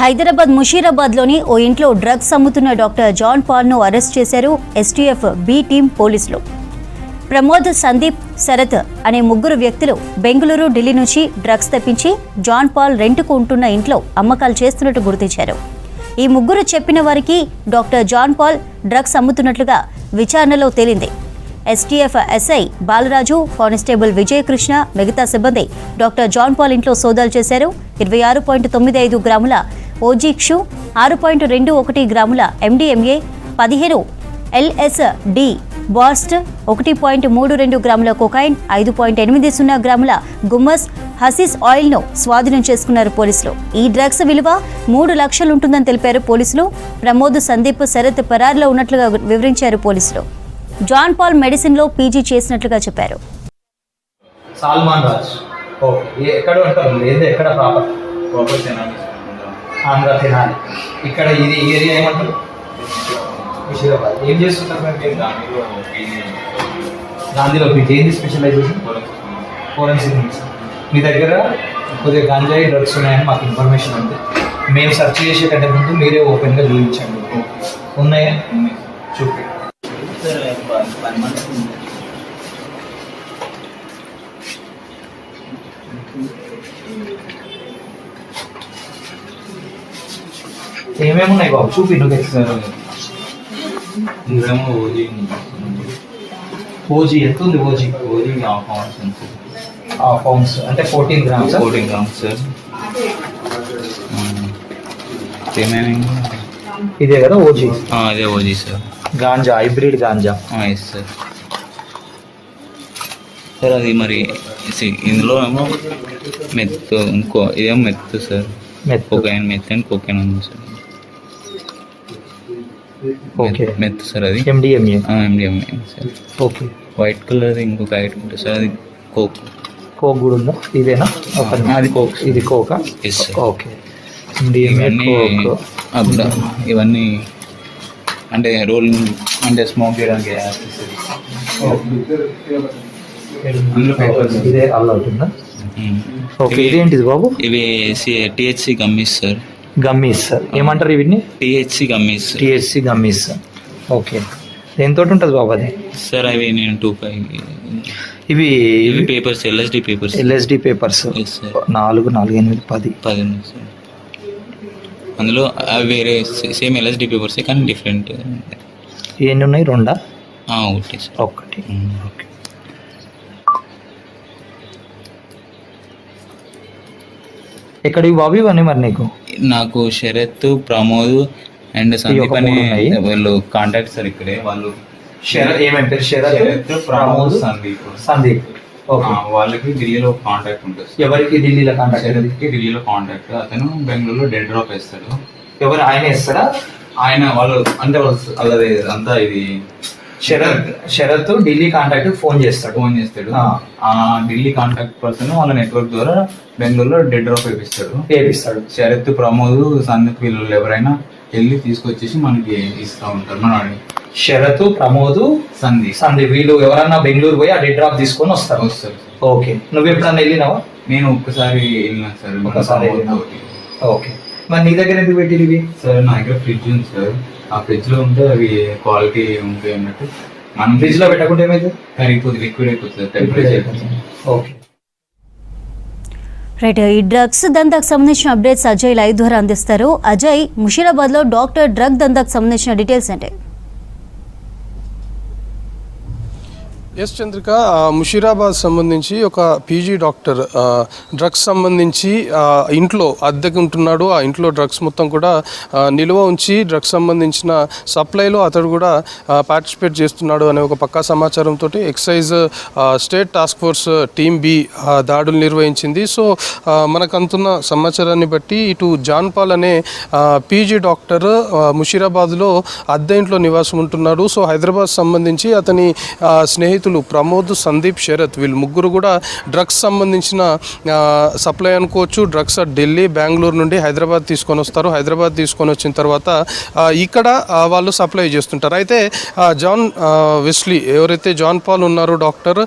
హైదరాబాద్ ముషీరాబాద్లోని ఓ ఇంట్లో డ్రగ్స్ అమ్ముతున్న doctor John పాల్ను అరెస్ట్ చేశారు ఎస్టీఎఫ్ బి టీం పోలీసులు. ప్రమోద్ సందీప్ శరత్ అనే ముగ్గురు వ్యక్తులు బెంగళూరు ఢిల్లీ నుంచి డ్రగ్స్ తెప్పించి జాన్ పాల్ రెంట్కు ఉంటున్న ఇంట్లో అమ్మకాలు చేస్తున్నట్టు గుర్తించారు ఈ ముగ్గురు చెప్పిన వారికి డాక్టర్ జాన్ పాల్ డ్రగ్స్ అమ్ముతున్నట్లుగా విచారణలో తేలింది. STF SI Balaraju constable Vijayakrishna మిగతా సిబ్బంది డాక్టర్ జాన్ పాల్ ఇంట్లో సోదాలు చేశారు. ఇరవై ఆరు పాయింట్ తొమ్మిది ఐదు గ్రాముల ఓజీక్షు ఆరు పాయింట్ రెండు ఒకటి గ్రాముల ఎండిఎంఏ పదిహేను ఎల్ఎస్డి బాస్ట్ ఒకటి పాయింట్ మూడు రెండు గ్రాముల కొకైన్ ఐదు పాయింట్ ఎనిమిది సున్నా గ్రాముల గుమ్మస్ హసిస్ ఆయిల్ను స్వాధీనం చేసుకున్నారు పోలీసులు. ఈ డ్రగ్స్ విలువ మూడు లక్షలుంటుందని తెలిపారు పోలీసులు. ప్రమోద్ సందీప్ శరత్ పరారులో ఉన్నట్లుగా వివరించారు పోలీసులు. జాన్ పాల్ మెడిసిన్లో పీజీ చేసినట్లుగా చెప్పారు. సాల్మాన్ రాజ్. ఓకే. ఎక్కడ ఉంటారు? ఏది ఎక్కడ ప్రాపర్? ప్రాపర్ తెనాలి. ఆంధ్ర తినాలి. ఇక్కడ ఇది ఈ ఏరియా ఏమంటారు? ఏం చేస్తుంటారు మీరు? దానిలో గాంధీలో పీజీ. ఏంది స్పెషలైజేషన్? ఫోరెన్సిక్ మెడిసిన్ మీ దగ్గర కొద్దిగా గాంజాయి డ్రగ్స్ ఉన్నాయని మాకు ఇన్ఫర్మేషన్ ఉంది. మేము సెర్చ్ చేసే కంటే ముందు మీరే ఓపెన్గా చూపించండి. ఉన్నాయా. చూపి. ఏమేమి ఉన్నాయి బాబు? చూపి నువ్వు సార్ ఇదేమో ఓజీ ఓజీ ఎంత ఉంది. OG OG? హాఫ్ అవర్స్ ఉంది ఆ పౌండ్స్ అంటే fourteen grams? Fourteen grams sir. ఏమేమి ఇదే కదా ఓజీ అదే OG sir. Ganja hybrid ganja. Yes sir. Sir అది మరి ఇందులో ఏమో మెత్తు ఇంకో ఇదేమో meth sir? Meth. Cocaine meth and cocaine ఉంది sir. Okay. Meth- meth sir అది. MDMA MDMA sir. Okay. White colour ఇంకొక ఐటమ్ ఉంటుంది సార్ అది కోక్ కోక్ కూడా ఉందా? ఇదేనా? అది కోక్ ఇది కోకా ఓకే. ఇవన్నీ ఇవన్నీ అంటే రోల్ అంటే స్మోక్ చేయడానికి. ఇదే అల్ల అవుతుందా. ఓకే ఇవి- ఇదేంటిది బాబు? ఇవి టిహెచ్సి గమ్మీస్ సార్ గమ్మీస్ ఏమంటారు వీటిని THC gummies TSC gummies okay దేంతో ఉంటుంది బాబు అది? సార్ అవి నేను టూ ఫైవ్ ఇవి ఇవి papers LSD papers LSD papers sir నాలుగు నాలుగు ఎనిమిది పది. పది సార్ అందులో వేరే సేమ్ ఎల్ఎస్డి పేపర్సే కానీ డిఫరెంట్ ఎన్ని ఉన్నాయి? రెండా? ఒకటి. ఓకే. ఎక్కడికి బాబు ఇవన్నీ మరి నీకు? నాకు శరత్ ప్రమోద్ అండ్ సందీప్ అని. వాళ్ళు కాంటాక్ట్ సార్ ఇక్కడే. వాళ్ళు శరత్ ఏమేమి పేరు? శరత్ ప్రమోద్ సందీప్. సందీప్. వాళ్ళకి ఢిల్లీలో కాంటాక్ట్ ఉంటుంది. ఎవరికి ఢిల్లీలో కాంటాక్ట్ శరత్కి ఢిల్లీలో కాంటాక్ట్ అతను బెంగళూరులో డెడ్ డ్రాప్ వేస్తాడు. ఎవరు ఆయన ఇస్తారా ఆయన వాళ్ళు అంటే వాళ్ళు వాళ్ళది అంతా ఇది శరత్ శరత్ ఢిల్లీ కాంటాక్ట్ ఫోన్ చేస్తాడు. ఫోన్ చేస్తాడు. ఆ. ఆ ఢిల్లీ కాంటాక్ట్ పర్సన్ వాళ్ళ నెట్వర్క్ ద్వారా బెంగళూరులో డెడ్ డ్రాప్ వేపిస్తాడు. వేపిస్తాడు. శరత్ ప్రమోద్ సందీప్ వీళ్ళు ఎవరైనా వెళ్ళి తీసుకొచ్చేసి మనకి ఇస్తా ఉంటారు. మన శరత్ ప్రమోద్ సందీప్. సందీప్. వీళ్ళు ఎవరన్నా బెంగళూరు పోయి ఆ డెడ్ డ్రాప్ తీసుకొని వస్తారు. వస్తారు ఓకే. నువ్వు ఎప్పుడన్నా వెళ్ళినావా? నేను ఒక్కసారి వెళ్ళినా సార్. తోటి. ఓకే. మరి నీ దగ్గర ఎందుకు పెట్టిరు ఇవి? సార్ నా దగ్గర ఫ్రిడ్జ్ ఉంది సార్. ఆ ఫ్రిడ్జ్లో ఉంటే అవి క్వాలిటీ ఉంటాయి అన్నట్టు. మనం ఫ్రిడ్జ్లో పెట్టకుండా ఏమైంది? కరిగిపోతుంది లిక్విడ్ అయిపోతుంది టెంపరేచర్ ఓకే. రైట్ ఈ డ్రగ్స్ దందాకు సంబంధించిన అప్డేట్స్ అజయ్ లైవ్ ద్వారా అందిస్తారు. అజయ్ ముషీరాబాద్లో డాక్టర్ డ్రగ్ దందాకు సంబంధించిన డీటెయిల్స్ అంటే ఎస్ చంద్రిక ముషీరాబాద్ సంబంధించి ఒక పీజీ డాక్టర్ డ్రగ్స్ సంబంధించి ఇంట్లో అద్దెకు ఉంటున్నాడు. ఆ ఇంట్లో డ్రగ్స్ మొత్తం కూడా నిల్వ ఉంచి డ్రగ్స్ సంబంధించిన సప్లైలో అతడు కూడా పార్టిసిపేట్ చేస్తున్నాడు అనే ఒక పక్కా సమాచారంతో excise state task force team B దాడులు నిర్వహించింది. సో మనకంతున్న మనకు సమాచారాన్ని బట్టి ఇటు జాన్ పాల్ అనే పీజీ డాక్టర్ ముషీరాబాద్లో అద్దె ఇంట్లో నివాసం ఉంటున్నాడు. సో హైదరాబాద్ సంబంధించి అతని ఆ, స్నేహితుడు ప్రమోద్ సందీప్ శరత్ వీళ్ళు ముగ్గురు కూడా డ్రగ్స్ సంబంధించిన సప్లై అనుకోవచ్చు. డ్రగ్స్ ఢిల్లీ బెంగళూరు నుండి హైదరాబాద్ తీసుకొని వస్తారు. హైదరాబాద్ తీసుకొని వచ్చిన తర్వాత ఇక్కడ వాళ్ళు సప్లై చేస్తుంటారు. అయితే జాన్ విస్లీ వెస్లీ ఎవరైతే జాన్ పాల్ ఉన్నారో డాక్టర్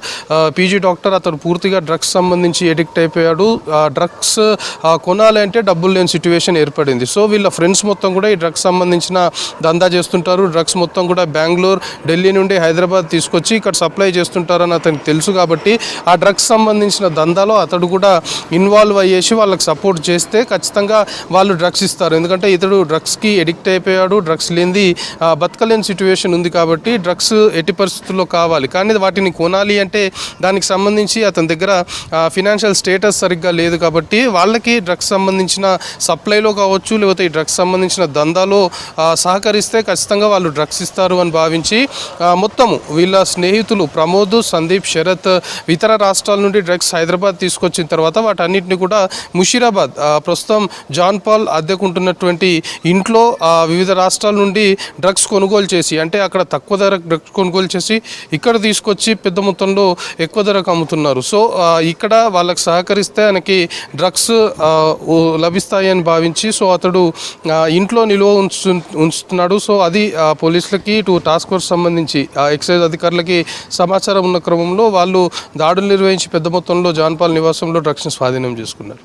పీజీ డాక్టర్ అతను పూర్తిగా డ్రగ్స్ సంబంధించి ఎడిక్ట్ అయిపోయాడు. ఆ, డ్రగ్స్ కొనాలంటే కొనాలి అంటే డబ్బులు లేని సిచ్యువేషన్ ఏర్పడింది. సో వీళ్ళ ఫ్రెండ్స్ మొత్తం కూడా ఈ డ్రగ్స్ సంబంధించిన దందా చేస్తుంటారు. డ్రగ్స్ మొత్తం కూడా బెంగళూరు ఢిల్లీ నుండి హైదరాబాద్ తీసుకొచ్చి ఇక్కడ సప్లై చేస్తుంటారని అతనికి తెలుసు కాబట్టి ఆ డ్రగ్స్ సంబంధించిన దందాలో అతడు కూడా ఇన్వాల్వ్ అయ్యేసి వాళ్ళకి సపోర్ట్ చేస్తే ఖచ్చితంగా వాళ్ళు డ్రగ్స్ ఇస్తారు. ఎందుకంటే ఇతడు డ్రగ్స్కి ఎడిక్ట్ అయిపోయాడు డ్రగ్స్ లేనిది బతకలేని సిచ్యువేషన్ ఉంది కాబట్టి డ్రగ్స్ ఎట్టి పరిస్థితుల్లో కావాలి. కానీ వాటిని కొనాలి అంటే దానికి సంబంధించి అతని దగ్గర ఫినాన్షియల్ స్టేటస్ సరిగ్గా లేదు కాబట్టి వాళ్ళకి డ్రగ్స్ సంబంధించిన సప్లైలో కావచ్చు లేకపోతే ఈ డ్రగ్స్ సంబంధించిన దందాలో సహకరిస్తే ఖచ్చితంగా వాళ్ళు డ్రగ్స్ ఇస్తారు అని భావించి మొత్తము వీళ్ళ స్నేహితులు ప్రమోద్ సందీప్ శరత్ ఇతర రాష్ట్రాల నుండి డ్రగ్స్ హైదరాబాద్ తీసుకొచ్చిన తర్వాత వాటన్నిటిని కూడా ముషీరాబాద్ ప్రస్తుతం జాన్ పాల్ అద్దెకుంటున్నటువంటి ఇంట్లో వివిధ రాష్ట్రాల నుండి డ్రగ్స్ కొనుగోలు చేసి అంటే అక్కడ తక్కువ ధర డ్రగ్స్ కొనుగోలు చేసి ఇక్కడ తీసుకొచ్చి పెద్ద మొత్తంలో ఎక్కువ ధరకు అమ్ముతున్నారు సో ఇక్కడ వాళ్ళకి సహకరిస్తే ఆయనకి డ్రగ్స్ లభిస్తాయని భావించి సో అతడు ఇంట్లో నిల్వ ఉంచు ఉంచుతున్నాడు. సో అది పోలీసులకి ఇటు టాస్క్ ఫోర్స్ సంబంధించి ఎక్సైజ్ అధికారులకి సమాచారం ఉన్న క్రమంలో వాళ్ళు దాడులు నిర్వహించి పెద్ద మొత్తంలో జాన్పాల్ నివాసంలో డ్రగ్స్ని స్వాధీనం చేసుకున్నారు.